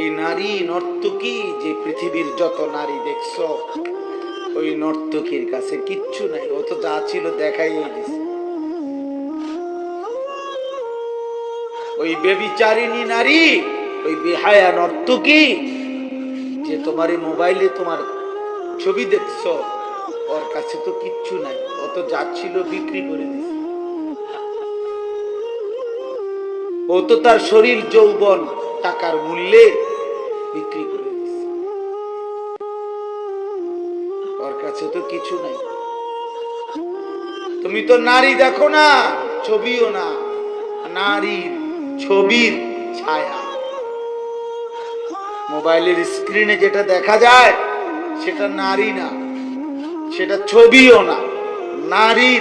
এই নারী নর্তকী যে পৃথিবীর যত নারী দেখছ, ওই নর্তকীর কাছে কিচ্ছু নাই, ও তো যা ছিল দেখাই ওই বেবিচারিণী নারী, ওই বেহায়া নর্তকী যে তোমার এই মোবাইলে তোমার ছবি দেখছ, ওর কাছে তো কিচ্ছু নাই, ও তো যা ছিল বিক্রি করে দিছে। ও তো তার শরীর যৌবন, টাকার মূল্যে বিক্রি করে দিছে। ওর কাছে তো কিছু নাই। তুমি তো নারী দেখো না, ছবিও না। নারীর ছবির ছায়া। মোবাইলের স্ক্রিনে যেটা দেখা যায়, সেটা নারী না, সেটা ছবিও না। নারীর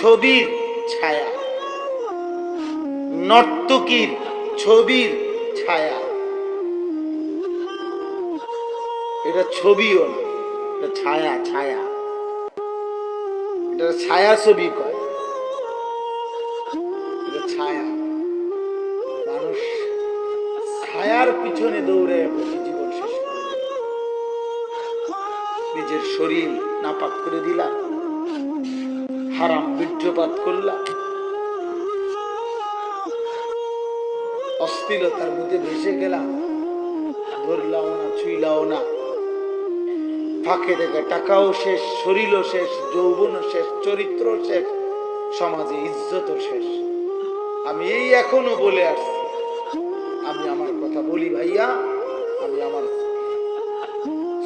ছবির ছায়া। নর্তকীর ছবির ছায়া। এটা ছবিও না, এটা ছায়া ছায়া। এটা ছায়া ছবি কয়। এটা ছায়া। মানুষ ছায়ার পিছনে দৌড়ে জীবন শেষ নিজের শরীর নাপাক করে দিলাম হারাম বীর্যপাত করলাম অস্থিরতার মধ্যে ভেসে গেলাম ধরলাও না, ছুইলাও না। ফাঁকে দেখে, টাকাও শেষ, শরীরও শেষ, যৌবনও শেষ চরিত্র শেষ, সমাজে ইজ্জতও শেষ। আমি এই এখনও বলে আসছি। আমি আমার কথা বলি ভাইয়া, আমি আমার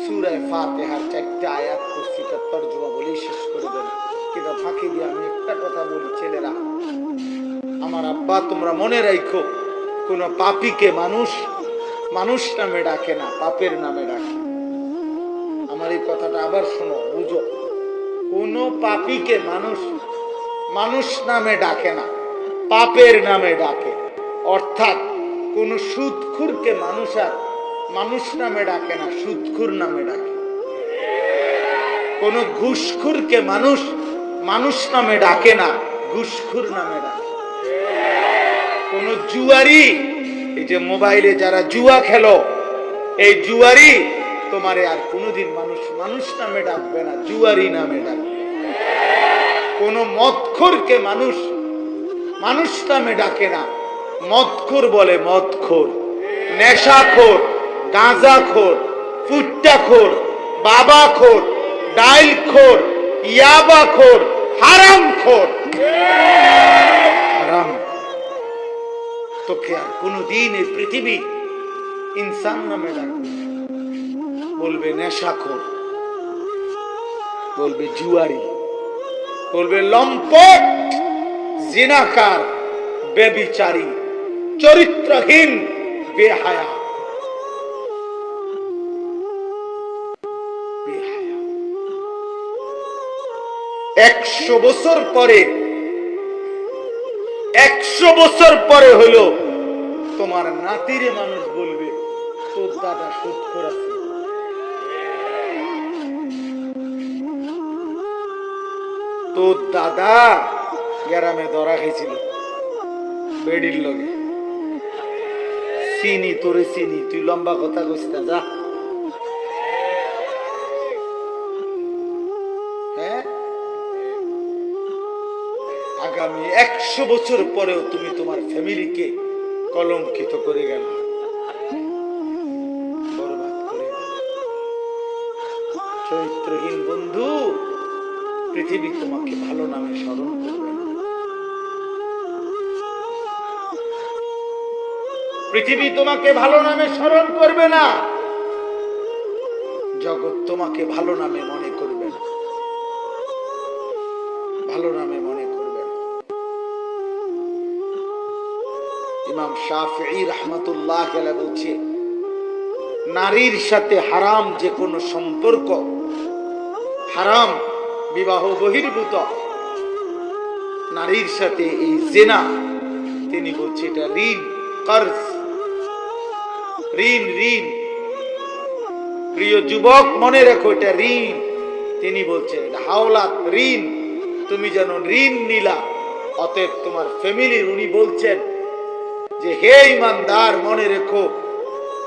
সুরায় ফাতেহার চারটা আয়াত করছি, তার বলেই শেষ করে দেব। কিন্তু ফাঁকি দিয়ে আমি একটা কথা বলি, ছেলেরা, আমার আব্বা, তোমরা মনে রাখো কোন পাপিকে মানুষ মানুষ নামে ডাকে না, পাপের নামে ডাকে। আমার এই কথাটা আবার শোনো, বুঝো। কোন পাপিকে মানুষ মানুষ নামে ডাকে না, পাপের নামে ডাকে। অর্থাৎ কোন সুদখুরকে মানুষ আর মানুষ নামে ডাকে না সুদখুর নামে ডাকে। কোন ঘুষখুরকে মানুষ মানুষ নামে ডাকে না, ঘুষখুর নামে ডাকে। কোন জুয়ারি, এই যে মোবাইলে যারা জুয়া খেলো, এই জুয়ারি তোমারে আর কোনোদিন মানুষ মানুষ নামে ডাকবে না, জুয়ারি নামে ডাকবে। কোন মদখোরকে মানুষ মানুষ নামে ডাকে না। মদখোর বলে মদখোর, নেশাখোর, গাঁজাখোর, ফুট্টাখোর, বাবাখোর, ডাইলখোর, ইয়াবাখোর, হারামখোর। হারাম। তোকে আর কোনোদিন এই পৃথিবী ইনসান নামে ডাকবে। বলবে নেশাখোর, বলবে জুয়ারি, বলবে লম্পট, জিনাকার, বেবিচারী, চরিত্রহীন, বেহায়া। একশো বছর পরে, একশো বছর পরে হলো তোমার নাতিরে মানুষ বলবে, তোর দাদা সুদ করেছে তোর দাদা গ্রামে ধরা খাইছিল। বেডির লগে। চিনি, তোরে চিনি, তুই লম্বা কথা কইস না, যা। হ্যাঁ? আগামী একশো বছর পরেও তুমি তোমার ফ্যামিলিকে কলঙ্কিত করে গেল। চরিত্রহীন বন্ধু পৃথিবী তোমাকে ভালো নামে স্মরণ করবে। না পৃথিবী তোমাকে ভালো নামে স্মরণ করবে না। জগৎ তোমাকে ভালো নামে মনে করবে না। ভালো নামে মনে করবে না। ইমাম শাফি রহমতুল্লাহ বলছে, নারীর সাথে হারাম যে কোনো সম্পর্ক, হারাম বিবাহ বহির্ভূত। নারীর সাথে এই জেনা, তিনি বলছে এটা ঋণ, কর্জ। ঋণ ঋণ। প্রিয় যুবক, মনে রাখো এটা ঋণ। তিনি বলছেন এটা হাওলাত ঋণ। তুমি যেন ঋণ নিলা। অতএব তোমার ফ্যামিলির উনি বলছেন যে, হে ইমানদার, মনে রেখো,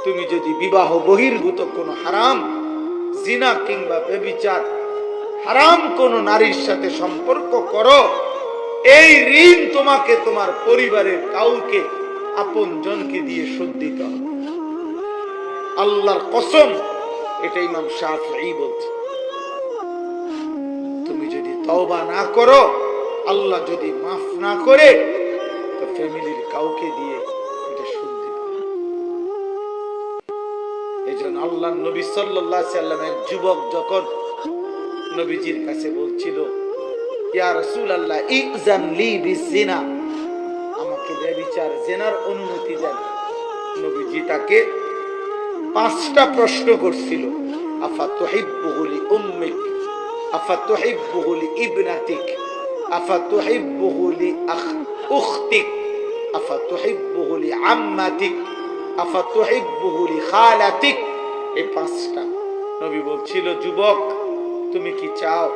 তুমি যদি বিবাহ বহির্ভূত কোনো হারাম, জিনা কিংবা বেবিচার হারাম কোন নারীর সাথে সম্পর্ক করো। এই ঋণ তোমাকে তোমার পরিবারের কাউকে আপন জনকে দিয়ে শোধ দিতে হবে। আল্লাহর কসম, এটা ইমাম শাফি বলছে। তুমি যদি তওবা না করো, আল্লাহ যদি মাফ না করে, তো ফ্যামিলির কাউকে দিয়ে এটা শোধ দিতে এই জন্য আল্লাহ নবী সাল্লাহ সাল্লামের যুবক যখন নবীজির কাছে বলছিল, ইয়া রাসূল আল্লাহ ইজান লি বিজিনা আমাকে ব্যভিচার জেনার অনুমতি দেন। নবীজি তাকে পাঁচটা প্রশ্ন করছিল আফা তুহিব্বুহু লি উম্মিক? আফা তুহিব্বুহু লি ইবনাতিক? আফা তুহিব্বুহু লি আখ, উখতিক? আফা তুহিব্বুহু লি আম্মাতিক? আফা তুহিব্বুহু লি খালাতিক? এই পাঁচটা। নবী বলছিল, যুবক তুমি কি চাও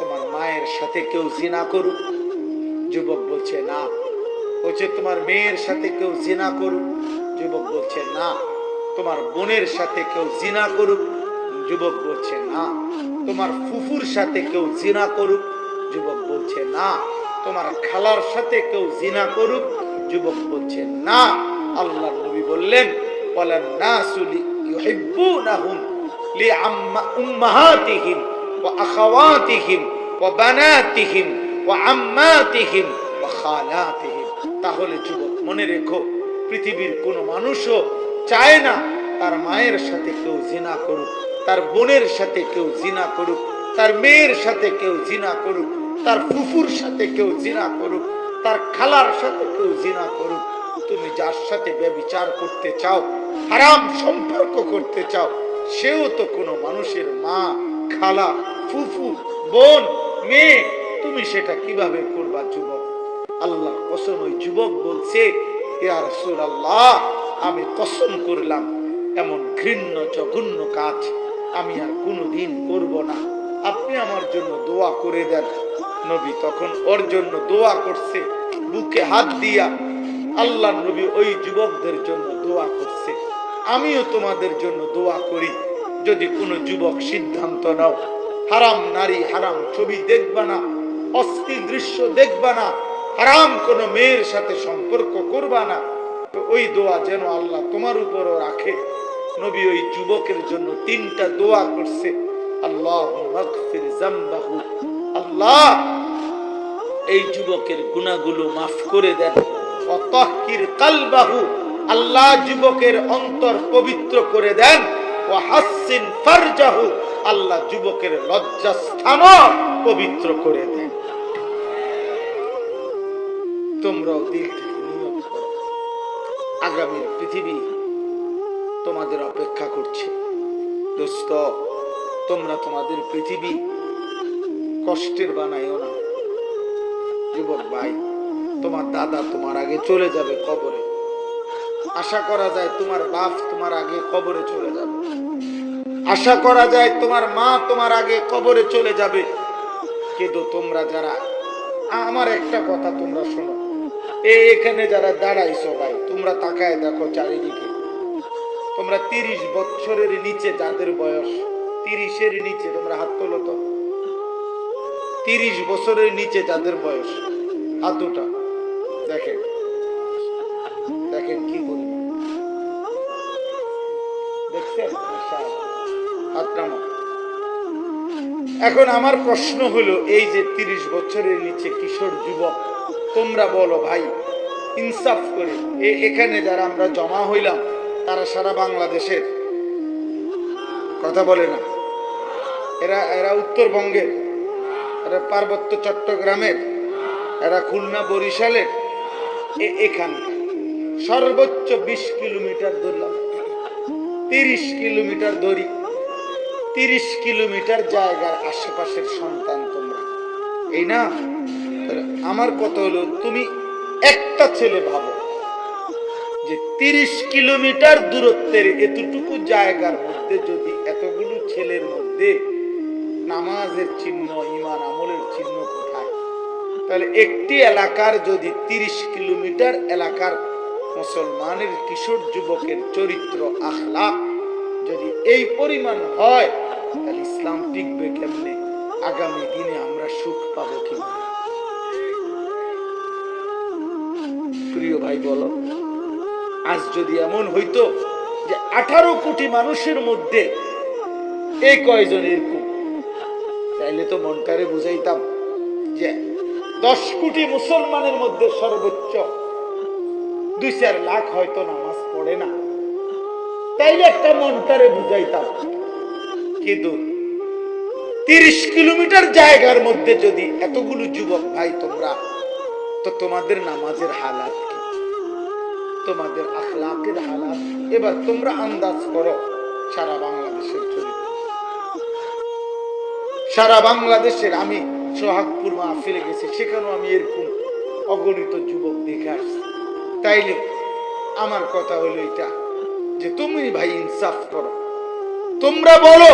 তোমার মায়ের সাথে কেউ জিনা করুক? যুবক বলছে, না। বলছে, তোমার মেয়ের সাথে কেউ জিনা করুক? যুবক বলছে, না। তোমার বোনের সাথে কেউ জিনা করুক? যুবক বলছে, না। তোমার ফুফুর সাথে কেউ জিনা করুক? যুবক বলছে, না। তোমার খালার সাথে কেউ জিনা করুক? যুবক বলছে, না। আল্লাহ নবী বললেন বলেন না সুলি ইউহিব্বুনাহুম লিআম্মা উম্মাহাতিহিম ওয়া আম্মাতিহিম, ওয়া খালাতিহিম। তাহলে যুবক, মনে রেখো, পৃথিবীর কোনো মানুষও চায় না তার মায়ের সাথে কেউ জিনা করুক, তার বোনের সাথে কেউ জিনা করুক, তার মেয়ের সাথে কেউ জিনা করুক, তার ফুফুর সাথে কেউ জিনা করুক, তার খালার সাথে কেউ জিনা করুক। তুমি যার সাথে ব্যবিচার করতে চাও, হারাম সম্পর্ক করতে চাও, সেও তো কোনো মানুষের মা খালা, ফুফু, বোন, মেয়ে, তুমি সেটা কীভাবে করবা যুবক? আল্লাহ কসম ওই যুবক বলছে রাসূলুল্লাহ, আমি কসম করলাম, এমন ঘৃণ্য, জঘন্য কাজ আমি আর কোনোদিন করব না। আপনি আমার জন্য দোয়া করে দেন। নবী তখন ওর জন্য দোয়া করছে, বুকে হাত দিয়া। আল্লাহ নবী ওই যুবকদের জন্য দোয়া করছে, আমিও তোমাদের জন্য দোয়া করি। যদি কোনো যুবক সিদ্ধান্ত নাও, হারাম নারী, হারাম ছবি দেখবা না, অস্থির দৃশ্য দেখবা না, হারাম কোনো মেয়ের সাথে সম্পর্ক করবা না ওই দোয়া যেন আল্লাহ তোমার উপরও রাখে। নবী ওই যুবকের জন্য তিনটা দোয়া করছে আল্লাহ আল্লাহ, এই যুবকের গুণাগুলো মাফ করে দেন। কালবাহু, আল্লাহ যুবকের অন্তর পবিত্র করে দেন। ফারজাহু, আল্লাহ যুবকের লজ্জাস্থান পবিত্র করে দেন। তোমরাও দিল আগামীর পৃথিবী তোমাদের অপেক্ষা করছে। দোস্ত, তোমরা তোমাদের পৃথিবী কষ্টের বানাইও না। যুবক ভাই, তোমার দাদা তোমার আগে চলে যাবে কবরে। আশা করা যায় তোমার বাপ তোমার আগে কবরে চলে যাবে। আশা করা যায় তোমার মা তোমার আগে কবরে চলে যাবে। কিন্তু তোমরা যারা, আমার একটা কথা তোমরা শোনো। এখানে যারা দাঁড়াইছো ভাই তোমরা তাকায় দেখো চারিদিকে। তোমরা তিরিশ বছরের নিচে যাদের বয়স, তিরিশের নিচে তোমরা হাত তোলো তো। তিরিশ বছরের নিচে যাদের বয়স, হাত দুটা। দেখেন। দেখছেন। এখন আমার প্রশ্ন হলো, এই যে তিরিশ বছরের নিচে কিশোর যুবক, তোমরা বলো ভাই, ইনসাফ করে এখানে যারা আমরা জমা হইলাম, তারা সারা বাংলাদেশের। কথা বলে না। এরা এরা উত্তরবঙ্গের, এরা পার্বত্য চট্টগ্রামের, এরা খুলনা বরিশালের, এ- এখানকার। সর্বোচ্চ বিশ কিলোমিটার ধরলাম তিরিশ কিলোমিটার দড়ি, তিরিশ কিলোমিটার জায়গার আশেপাশের সন্তান তোমরা। এই না? আমার কথা হলো, তুমি একটা ছেলে ভাবো যে তিরিশ কিলোমিটার দূরত্বের এতটুকু জায়গার মধ্যে যদি এতগুলো ছেলের মধ্যে নামাজের চিহ্ন ইমান আমলের চিহ্ন কোথায়? তাহলে একটি এলাকার যদি তিরিশ কিলোমিটার এলাকার মুসলমানের কিশোর যুবকের চরিত্র আখলাক যদি এই পরিমাণ হয়, তাহলে ইসলাম টিকবে কেমনে? আগামী দিনে আমরা সুখ পাবো কিনা প্রিয় ভাই, বলো, আজ যদি এমন হইতো যে আঠারো কোটি মানুষের মধ্যে এই কয়জন এরকম তাইলে তো মনটারে বুঝাইতাম যে দশ কোটি মুসলমানের মধ্যে সর্বোচ্চ দুই চার লাখ হয়তো নামাজ পড়ে না। তাইলে একটা মনটারে বুঝাইতাম। কিন্তু তিরিশ কিলোমিটার জায়গার মধ্যে যদি এতগুলো যুবক ভাই তোমরা, তো তোমাদের নামাজের হালাত তোমাদের আখলাকের হালাত এবার তোমরা আন্দাজ করো সারা বাংলাদেশের চরিত্র। সারা বাংলাদেশের আমি সোহাগপুর মাহফিলে গেছি, সেখানেও আমি এরকম অগণিত যুবক দেখে আসছি। তাইলে আমার কথা হলো এটা যে তুমি ভাই ইনসাফ করো। তোমরা বলো